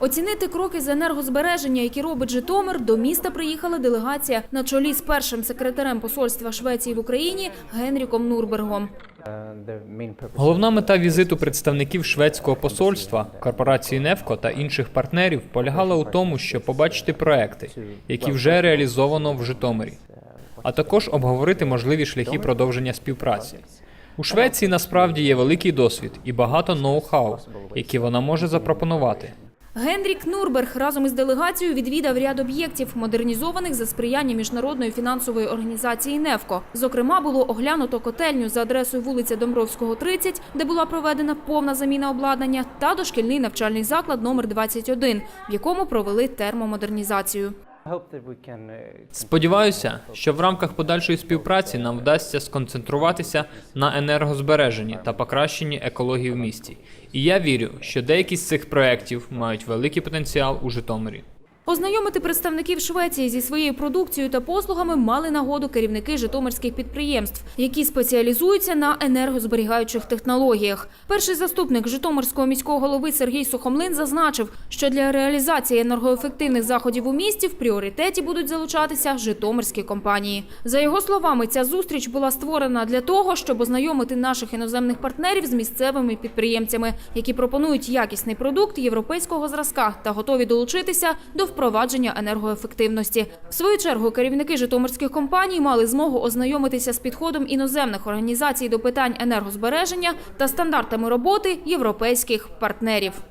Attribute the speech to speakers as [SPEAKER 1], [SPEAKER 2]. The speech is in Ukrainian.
[SPEAKER 1] Оцінити кроки з енергозбереження, які робить Житомир, до міста приїхала делегація на чолі з першим секретарем посольства Швеції в Україні Генріком Нурбергом.
[SPEAKER 2] Головна мета візиту представників шведського посольства, корпорації Невко та інших партнерів полягала у тому, щоб побачити проекти, які вже реалізовано в Житомирі, а також обговорити можливі шляхи продовження співпраці. У Швеції насправді є великий досвід і багато ноу-хау, які вона може запропонувати.
[SPEAKER 1] Генрік Нурберг разом із делегацією відвідав ряд об'єктів, модернізованих за сприяння міжнародної фінансової організації «Невко». Зокрема, було оглянуто котельню за адресою вулиця Домровського, 30, де була проведена повна заміна обладнання, та дошкільний навчальний заклад номер 21, в якому провели термомодернізацію.
[SPEAKER 2] Сподіваюся, що в рамках подальшої співпраці нам вдасться сконцентруватися на енергозбереженні та покращенні екології в місті. І я вірю, що деякі з цих проєктів мають великий потенціал у Житомирі.
[SPEAKER 1] Ознайомити представників Швеції зі своєю продукцією та послугами мали нагоду керівники житомирських підприємств, які спеціалізуються на енергозберігаючих технологіях. Перший заступник Житомирського міського голови Сергій Сухомлин зазначив, що для реалізації енергоефективних заходів у місті в пріоритеті будуть залучатися житомирські компанії. За його словами, ця зустріч була створена для того, щоб ознайомити наших іноземних партнерів з місцевими підприємцями, які пропонують якісний продукт європейського зразка та готові долучитися до впровадження енергоефективності. В свою чергу керівники житомирських компаній мали змогу ознайомитися з підходом іноземних організацій до питань енергозбереження та стандартами роботи європейських партнерів.